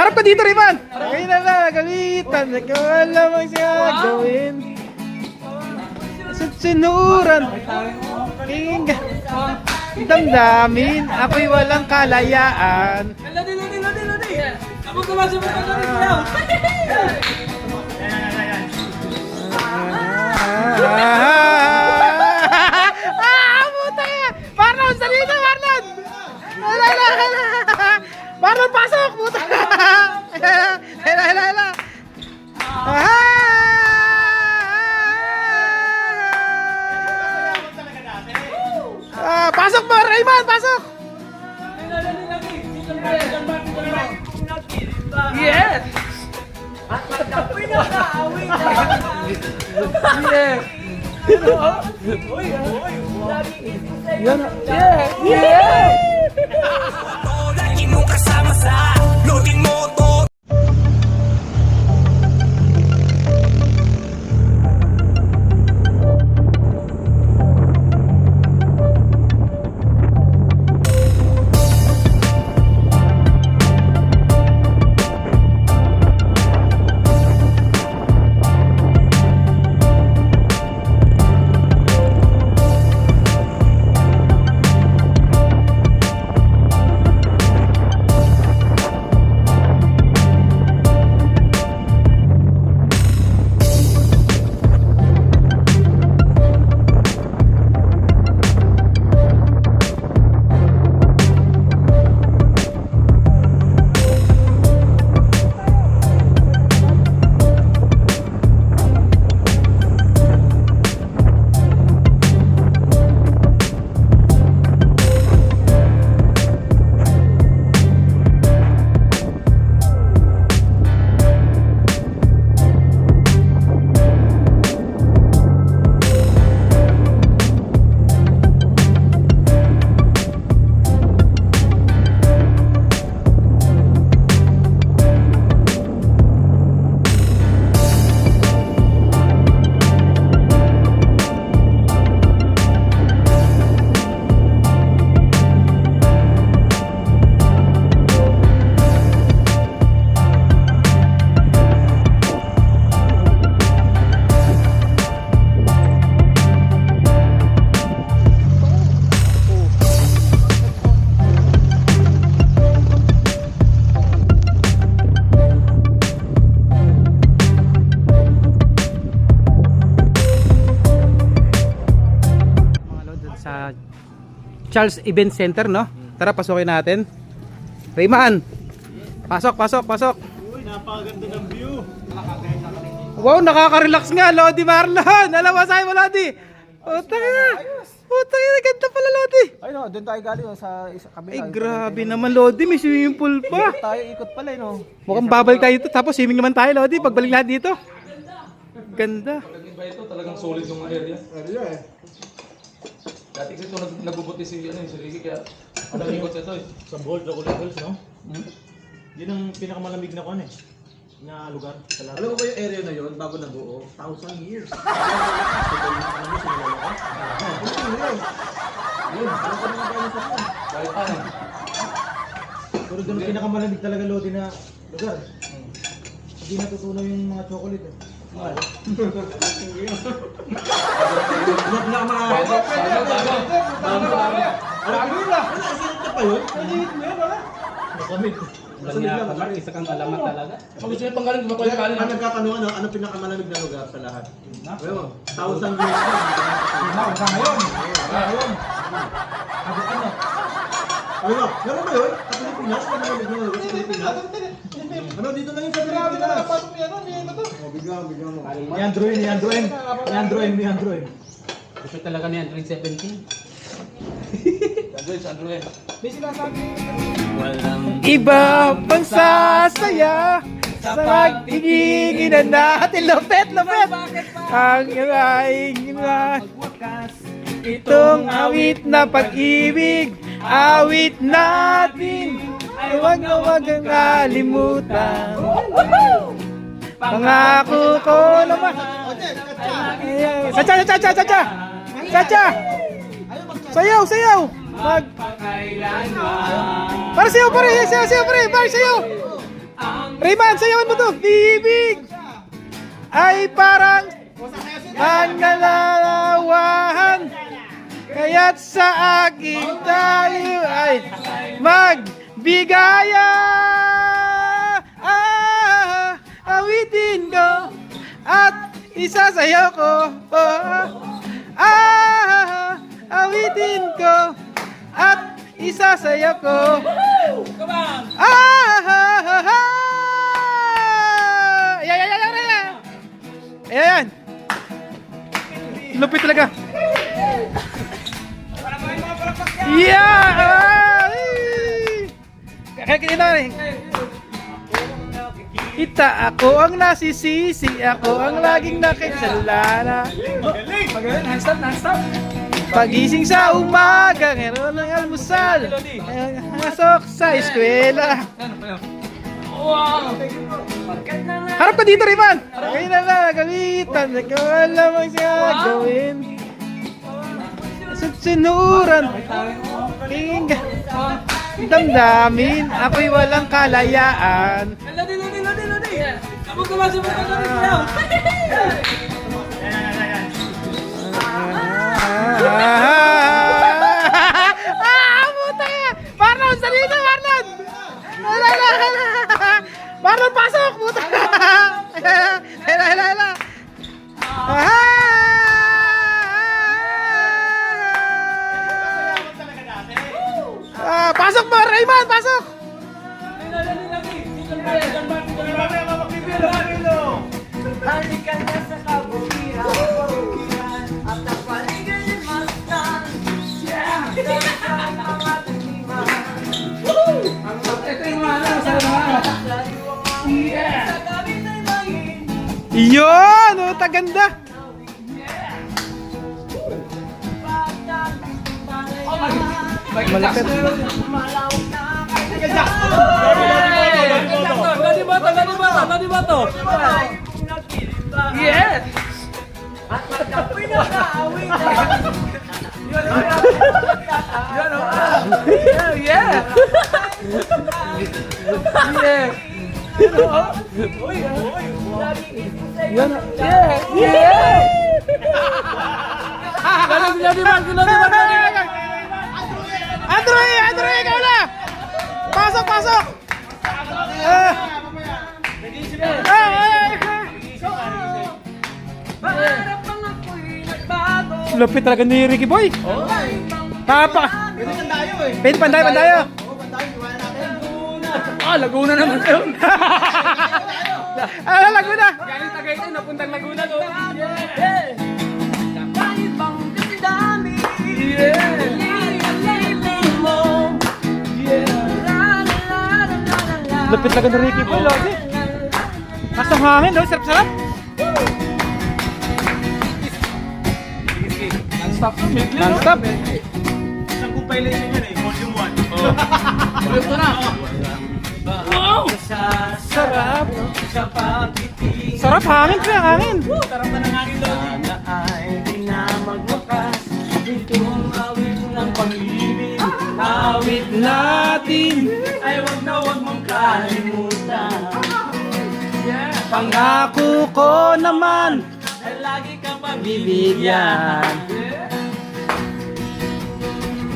Harap ka dito, Riman! Ngayon na lang, gamitan. Nagkawala mo siya gawin. Susunuran. King. Damdamin. Ako'y walang kalayaan. Lodi, lodi, lodi, lodi! Ako kumasok mo lodi daw! Ah, puta ya! Marlon, dali na, Marlon! Hala, hala, hala! Marlon, pasok! Puta! Hala, hala, hala! Ah, pasok mo, Rayman! Pasok! Yes! Yes! Yan! Yeah! Yeah! Charles Event Center, no? Tara, pasukin natin. Rayman! Pasok, pasok, pasok! Uy, napakaganda ng view. Wow, nakaka-relax nga, Lodi Marlon! Alam mo, sa'yo mo, Lodi! Puta na! Puta na, ganda pala, Lodi! Ay no, doon tayo galing oh, sa isa kabila. Ay, grabe naman, Lodi. May swimming pool pa. Tayo ikot pala eh, no. Mukhang babalik tayo dito. Tapos swimming naman tayo, Lodi. Pagbalik lahat dito. Ganda. Iba ito, talagang solid yung area. Area eh. Dati kasi ito nag nagbubuti si, ano, si Ricky, kaya ang ikot ito eh. Sa Bold Chocolate Hills, no? Yun ang pinakamalamig na kon eh. Na lugar sa lahat. Alam mo ba yung area na yun, bago nabuo? Thousand years. Kahit ano. Pero doon ang pinakamalamig talaga Lodi na lugar. Hindi natutunaw yung mga chocolate eh. Huwag na mga... Bago, bago, bago. Bago, bago. Mo yun ah! Wala, isinit na pa yun? Makamit. Isa kang alamat talaga. Pag gusto niyo panggaling, ba pwede kanin? Ang nagkatanong ano, ano pinakamalamig na lugar sa lahat? Mo, thousand years na. Ngayon. Ngayon. Ano ba? Meron ba yun? Sa Pilipinas? Ano na lugar sa Pilipinas? Ano, dito na yun sa Pilipinas? Oh, bigyan, bigyan mo. Ni Android, ni Android. Ni Android, ni Android. Gusto talaga ni Android 17. Android, Android. Iba pang sasaya sa magtigiginan natin. Lupet, lupet! Ang aing na Itong awit na pag-ibig, awit natin. Ay, Huwag na huwag kang kalimutan. Pangako ko naman. Sacha, sacha, sacha, sacha! Sacha! Sayaw, sayaw! Magpakailanman Para sa'yo, pare! Sa'yo, sa'yo, pare! Pare, sa'yo! Rayman, sayawan mo to! Bibig! Ay parang mangalalawahan Kaya't sa aking tayo ay magbigaya ah, Awitin ko at isasayaw ko oh, ah, Awitin ko at isasayaw ko! Ah! ha, ha! Ayan, ayan, ayan, ayan! Ayan! Lupit talaga! Yeah! Ay! Kaya kita rin. Kita ako ang nasisisi, ako ang laging nakiksalala. Magaling, non-stop, non-stop. Pagising sa umaga, meron ng almusal. Masok sa eskwela. Wow! Harap ka dito, Riman! Kayo na lang, gamitan. Ikaw alam ang siya gawin. Susunuran. King damdamin. Ako'y walang kalayaan. Lodi, lodi, lodi, lodi! Ka ba sa mga lodi kuyaw? Ah, ka! Marlon, salita, Marlon! Marlon, pasok! Halika na sa kabutihan At ang paligid ay mastan Dahil mga taniman Ito yung mga ano, sa mga. Sa gabi ay mangin Yun! Oh, taganda! Malapit. Malawak na Lodi bato, lodi bato, lodi bato! Yes! At magkapoy na kaawit Yan o! Yeah! Yeah! Yeah! Yan o! Yeah! Yeah! Lodi, lodi Lupit talaga ni Ricky Boy. Papa. Pwede panday, pandayo. Ah, Laguna naman yun! Ah, Laguna. Galing Tagaytay, napuntang Laguna to! Kahit bang kasi dami Yeah! Lupit talaga ni Ricky Boy, Lodi. Mas ang hangin, no? Sarap-sarap. Non-stop? Non-stop. Isang compilation yan eh, volume 1. Ulit ko na! Wow! Sarap. Sarap hangin, kaya hangin. Sarap na ng aking lodi. Sana ay di na magwakas Itong awit ng pag-ibig Awit Natin. ay wag na wag mong kalimutan Pangako ko naman. Ay lagi kang Bibigyan.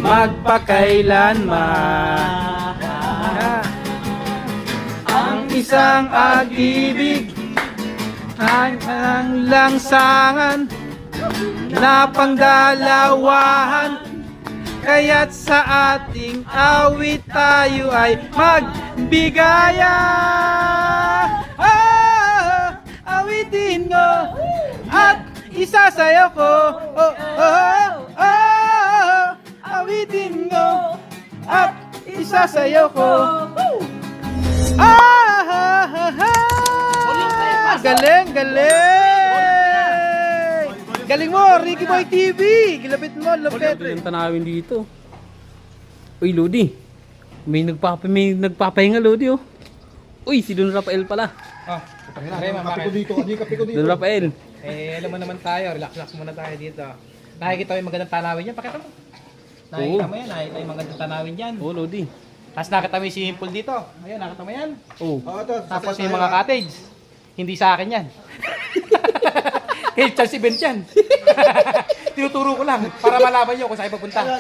Magpakailanman. Ang isang ag-ibig ang ang langsangan na panggalawahan Kaya't sa ating awit tayo ay magbigaya. Ah, Awitin ko at isasayaw ko. Oh, oh, oh, Awitin ko at isasayaw ko Ah, ha, ha, ha. Galing, galing! Galing mo, Ricky Boy TV! Gilapit mo, lupit! Ito yung tanawin dito. Uy, Lodi. May nagpapa may nagpapahinga Lodi oh. Uy, si Don Rafael pala. Rema, Kape ko dito, ano yung kape ko dito? Don Rafael. Eh, alam mo naman tayo, relax-relax muna tayo dito. Nakikita mo yung magandang tanawin yan, pakita mo. Nakikita Oo. mo yan, nakikita yung magandang tanawin yan. Oh, Lodi. Tapos nakita mo yung swimming pool dito. Ayun, nakita mo yan. Oh. Oo, ito. Tapos yung mga cottage. Hindi sa akin yan. Kay Charles Event yan. Tinuturo ko lang para malaman nyo kung saan pupunta.